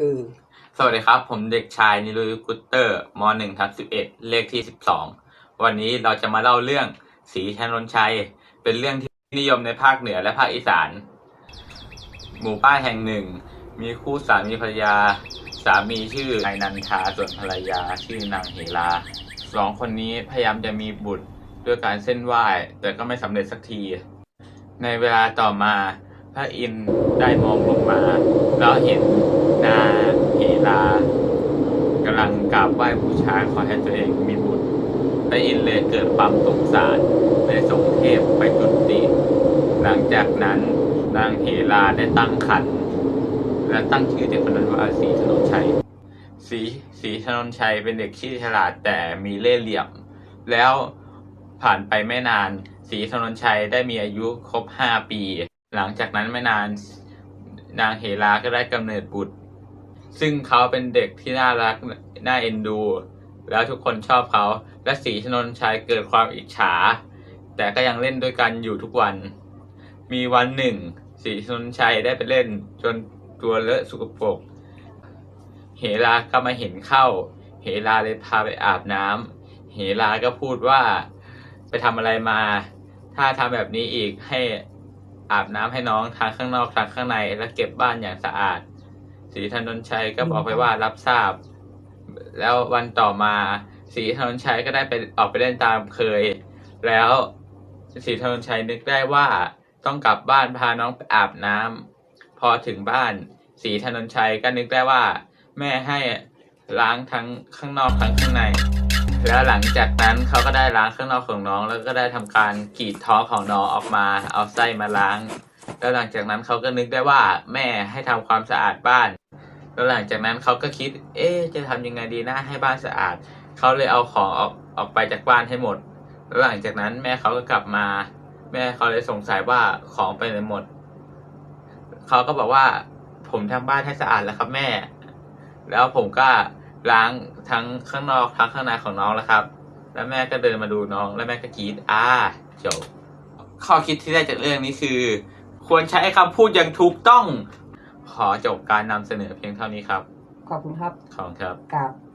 เออสวัสดีครับ ผมเด็กชายนิรุยกุตเตอร์ม .1 ทับ11เลขที่12วันนี้เราจะมาเล่าเรื่องสีชนนชัย เป็นเรื่องที่นิยมในภาคเหนือและภาคอีสาน หมู่บ้านแห่งหนึ่ง มีคู่สามีภรรยา สามีชื่อนายนันทาส่วนภรรยาชื่อนางเฮลาสองคนนี้พยายามจะมีบุตรด้วยการเส้นไหว้แต่ก็ไม่สำเร็จสักที ในเวลาต่อมาพระอินทร์ได้มองลงมา แล้วเห็น ลังกราบไหว้บูชาขอให้ตัวเองมีบุตรพระอินทร์เลยเกิดความสงสารเลยส่งเทพไปจุติหลังจากนั้นนางเฮลาได้ตั้งครรภ์และตั้งชื่อเด็กคนนั้นว่าศรีถนนชัยศรีศรีถนนชัยเป็นเด็กที่ฉลาดแต่มีเล่ห์เหลี่ยม แล้วผ่านไปไม่นานศรีถนนชัยได้มีอายุครบห้าปี หลังจากนั้นไม่นานนางเฮลาก็ได้กำเนิดบุตร ซึ่งเขาเป็นเด็กที่น่ารัก น่าเอ็นดู แล้วทุกคนชอบเขา และสีชนนชัยเกิดความอิจฉา แต่ก็ยังเล่นด้วยกันอยู่ทุกวัน มีวันหนึ่ง สีชนนชัยได้ไปเล่นจนตัวเลอะสกปรกเฮลาก็มาเห็นเข้า เฮลาเลยพาไปอาบน้ำเฮลาก็พูดว่าไปทำอะไรมา ถ้าทำแบบนี้อีกให้อาบน้ำให้น้องทางข้างนอกทางข้างใน และเก็บบ้านอย่างสะอาดศรีธนนชัยก็บอกไปว่ารับทราบ แล้ววันต่อมาศรีธนนชัยก็ได้ไปออกไปเล่นตามเคย แล้วศรีธนนชัยนึกได้ว่าต้องกลับบ้านพาน้องไปอาบน้ำพอถึงบ้านศรีธนนชัยก็นึกได้ว่า แม่ให้ล้างทั้งข้างนอกทั้งข้างใน แล้วหลังจากนั้นเขาก็ได้ล้างข้างนอกของน้อง แล้วก็ได้ทำการกรีดท้องของน้องออกมา เอาไส้มาล้าง แล้วหลังจากนั้นเขาก็นึกได้ว่าแม่ให้ทำความสะอาดบ้าน แล้วหลังจากนั้นเขาก็คิด เอ๊จะทำยังไงดีนะให้บ้านสะอาด เขาเลยเอาของออกออกไปจากบ้านให้หมด แล้วหลังจากนั้นแม่เขาก็กลับมา แม่เขาเลยสงสัยว่าของไปไหนหมด เขาก็บอกว่า ผมทำบ้านให้สะอาดแล้วครับแม่ แล้วผมก็ล้างทั้งข้างนอกทั้งข้างในของน้องแล้วครับ แล้วแม่ก็เดินมาดูน้อง แล้วแม่ก็กรีดอ่าจบข้อคิดที่ได้จากเรื่องนี้คือ ควรใช้คำพูดอย่างถูกต้อง ขอจบการนำเสนอเพียงเท่านี้ครับ ขอบคุณครับ ขอบคุณครับกับ